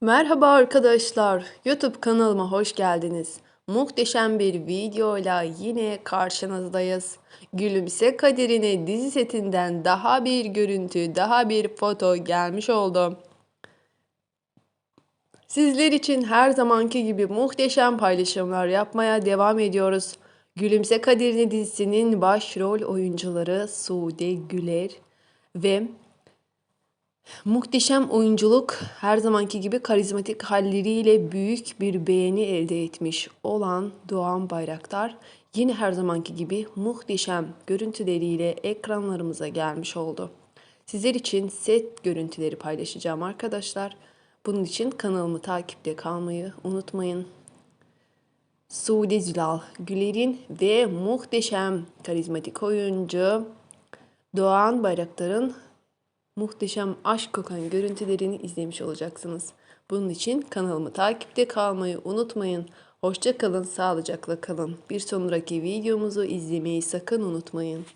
Merhaba arkadaşlar, YouTube kanalıma hoş geldiniz. Muhteşem bir videoyla yine karşınızdayız. Gülümse Kaderine dizi setinden daha bir görüntü, daha bir foto gelmiş oldu. Sizler için her zamanki gibi muhteşem paylaşımlar yapmaya devam ediyoruz. Gülümse Kaderine dizisinin başrol oyuncuları Sude Güler ve Muhteşem oyunculuk her zamanki gibi karizmatik halleriyle büyük bir beğeni elde etmiş olan Doğan Bayraktar yine her zamanki gibi muhteşem görüntüleriyle ekranlarımıza gelmiş oldu. Sizler için set görüntüleri paylaşacağım arkadaşlar. Bunun için kanalımı takipte kalmayı unutmayın. Sude Zülal Güler'in ve muhteşem karizmatik oyuncu Doğan Bayraktar'ın muhteşem aşk kokan görüntülerini izlemiş olacaksınız. Bunun için kanalımı takipte kalmayı unutmayın. Hoşça kalın, sağlıcakla kalın. Bir sonraki videomuzu izlemeyi sakın unutmayın.